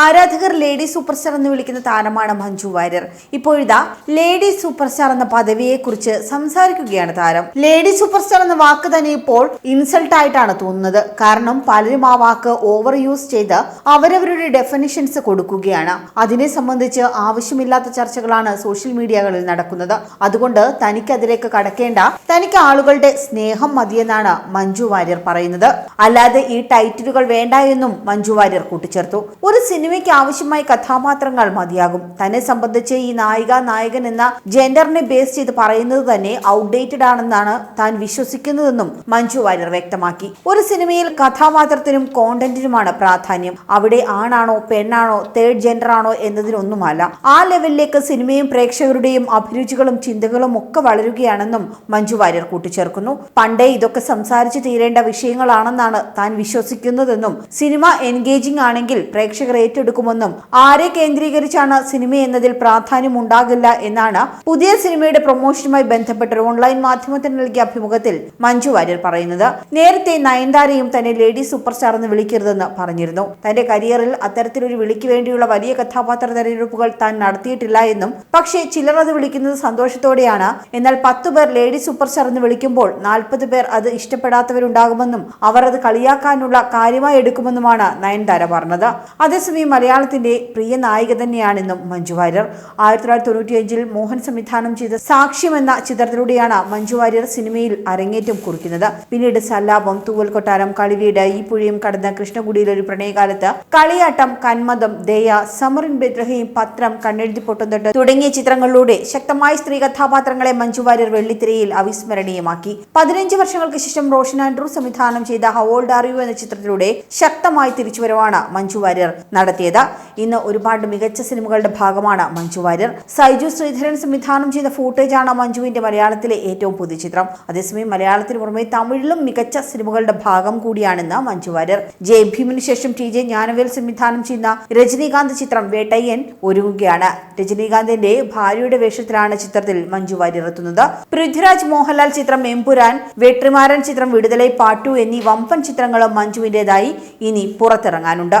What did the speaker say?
ആരാധകർ lady super star എന്ന് വിളിക്കുന്ന താരമാണ് മഞ്ജു വാര്യർ. ഇപ്പോഴിതാ ലേഡി സൂപ്പർ സ്റ്റാർ എന്ന പദവിയെ കുറിച്ച് സംസാരിക്കുകയാണ് താരം. ലേഡി സൂപ്പർ സ്റ്റാർ എന്ന വാക്ക് തന്നെ ഇപ്പോൾ ഇൻസൾട്ട് ആയിട്ടാണ് തോന്നുന്നത്. കാരണം പലരും ആ വാക്ക് ഓവർ യൂസ് ചെയ്ത് അവരവരുടെ ഡെഫിനിഷൻസ് കൊടുക്കുകയാണ്. അതിനെ സംബന്ധിച്ച് ആവശ്യമില്ലാത്ത ചർച്ചകളാണ് സോഷ്യൽ മീഡിയകളിൽ നടക്കുന്നത്. അതുകൊണ്ട് തനിക്ക് അതിലേക്ക് കടക്കേണ്ട തനിക്ക് ആളുകളുടെ സ്നേഹം മതിയെന്നാണ് മഞ്ജു വാര്യർ പറയുന്നത്. അല്ലാതെ ഈ ടൈറ്റിലുകൾ വേണ്ട എന്നും മഞ്ജു വാര്യർ കൂട്ടിച്ചേർത്തു. ഒരു സിനിമയ്ക്ക് ആവശ്യമായ കഥാപാത്രങ്ങൾ മതിയാകും. തന്നെ സംബന്ധിച്ച് ഈ നായിക നായകൻ എന്ന ജെൻഡറിനെ ബേസ് ചെയ്ത് പറയുന്നത് തന്നെ ഔട്ട്ഡേറ്റഡ് ആണെന്നാണ് താൻ വിശ്വസിക്കുന്നതെന്നും മഞ്ജു വാര്യർ വ്യക്തമാക്കി. ഒരു സിനിമയിൽ കഥാപാത്രത്തിനും കോണ്ടന്റിനുമാണ് പ്രാധാന്യം. അവിടെ ആണാണോ പെണ്ണാണോ തേർഡ് ജെൻഡറാണോ എന്നതിനൊന്നുമല്ല. ആ ലെവലിലേക്ക് സിനിമയും പ്രേക്ഷകരുടെയും അഭിരുചികളും ചിന്തകളും ഒക്കെ വളരുകയാണെന്നും മഞ്ജു വാര്യർ കൂട്ടിച്ചേർക്കുന്നു. പണ്ടേ ഇതൊക്കെ സംസാരിച്ചു തീരേണ്ട വിഷയങ്ങളാണെന്നാണ് താൻ വിശ്വസിക്കുന്നതെന്നും സിനിമ എൻഗേജിംഗ് ആണെങ്കിൽ പ്രേക്ഷകർ ഏറ്റെടുക്കുമെന്നും ആരെ കേന്ദ്രീകരിച്ചാണ് സിനിമ എന്നതിൽ പ്രാധാന്യം ഉണ്ടാകില്ല എന്നാണ് പുതിയ സിനിമയുടെ പ്രൊമോഷനുമായി ബന്ധപ്പെട്ട ഓൺലൈൻ മാധ്യമത്തിന് നൽകിയ അഭിമുഖത്തിൽ മഞ്ജു വാര്യർ പറയുന്നത്. നേരത്തെ നയൻതാരയും തന്നെ ലേഡി സൂപ്പർ സ്റ്റാർ എന്ന് വിളിക്കരുതെന്ന് പറഞ്ഞിരുന്നു. തന്റെ കരിയറിൽ അത്തരത്തിലൊരു വിളിക്ക് വേണ്ടിയുള്ള വലിയ കഥാപാത്ര തെരഞ്ഞെടുപ്പുകൾ താൻ നടത്തിയിട്ടില്ല എന്നും പക്ഷേ ചിലർ അത് വിളിക്കുന്നത് സന്തോഷത്തോടെയാണ്. എന്നാൽ പത്ത് പേർ ലേഡി സൂപ്പർ സ്റ്റാർ എന്ന് വിളിക്കുമ്പോൾ നാൽപ്പത് പേർ അത് ഇഷ്ടപ്പെടാത്തവരുണ്ടാകുമെന്നും അവർ അത് കളിയാക്കാനുള്ള കാര്യമായി എടുക്കുമെന്നുമാണ് നയൻതാര പറഞ്ഞത്. അതേസമയം മലയാളത്തിന്റെ പ്രിയ നായിക തന്നെയാണെന്നും മഞ്ജു വാര്യർ. ആയിരത്തി തൊള്ളായിരത്തി മോഹൻ സംവിധാനം ചെയ്ത സാക്ഷ്യം എന്ന ചിത്രത്തിലൂടെയാണ് മഞ്ജു വാര്യർ സിനിമയിൽ അരങ്ങേറ്റം കുറിക്കുന്നത്. പിന്നീട് സല്ലാപം തൂവൽ കൊട്ടാരം കളിവീട് ഈ പുഴയും കടന്ന കൃഷ്ണകുടിയിലെ ഒരു പ്രണയകാലത്ത് കളിയാട്ടം കന്മതം ദയ സമറിൻ ബെദ്രഹയും പത്രം കണ്ണെഴുതി പൊട്ടുന്നിട്ട് തുടങ്ങിയ ചിത്രങ്ങളിലൂടെ ശക്തമായ സ്ത്രീ കഥാപാത്രങ്ങളെ മഞ്ജു വാര്യർ വെള്ളിത്തിരയിൽ അവിസ്മരണീയമാക്കി. പതിനഞ്ച് വർഷങ്ങൾക്ക് ശേഷം റോഷൻ ആൻഡ്രൂ സംവിധാനം ചെയ്ത ഹവോൾഡ് അറിയൂ എന്ന ചിത്രത്തിലൂടെ ശക്തമായ തിരിച്ചുവരവാണ് മഞ്ജു വാര്യർ നടത്തിയത്. ഇന്ന് ഒരുപാട് മികച്ച സിനിമകളുടെ ഭാഗമാണ് മഞ്ജു വാര്യർ. സൈജു ശ്രീധരൻ സംവിധാനം ചെയ്ത ഫൂട്ടേജ് ആണ് മഞ്ജുവിന്റെ മലയാളത്തിലെ ഏറ്റവും പുതിയ ചിത്രം. അതേസമയം മലയാളത്തിന് പുറമെ തമിഴിലും മികച്ച സിനിമകളുടെ ഭാഗം കൂടിയാണെന്ന് മഞ്ജു വാര്യർ. ജെ ഭീമിന് ശേഷം ടി ജെ ജ്ഞാനവേൽ സംവിധാനം ചെയ്യുന്ന രജനീകാന്ത് ചിത്രം വേട്ടയ്യൻ ഒരുങ്ങുകയാണ്. രജനീകാന്തിന്റെ ഭാര്യയുടെ വേഷത്തിലാണ് ചിത്രത്തിൽ മഞ്ജു വാര്യർ എത്തുന്നത്. പൃഥ്വിരാജ് മോഹൻലാൽ ചിത്രം എംപുരാൻ വെട്രിമാരൻ ചിത്രം വിടുതലൈ പാട്ടു എന്നീ വമ്പൻ ചിത്രങ്ങളും മഞ്ജുവിന്റേതായി ഇനി പുറത്തിറങ്ങാനുണ്ട്.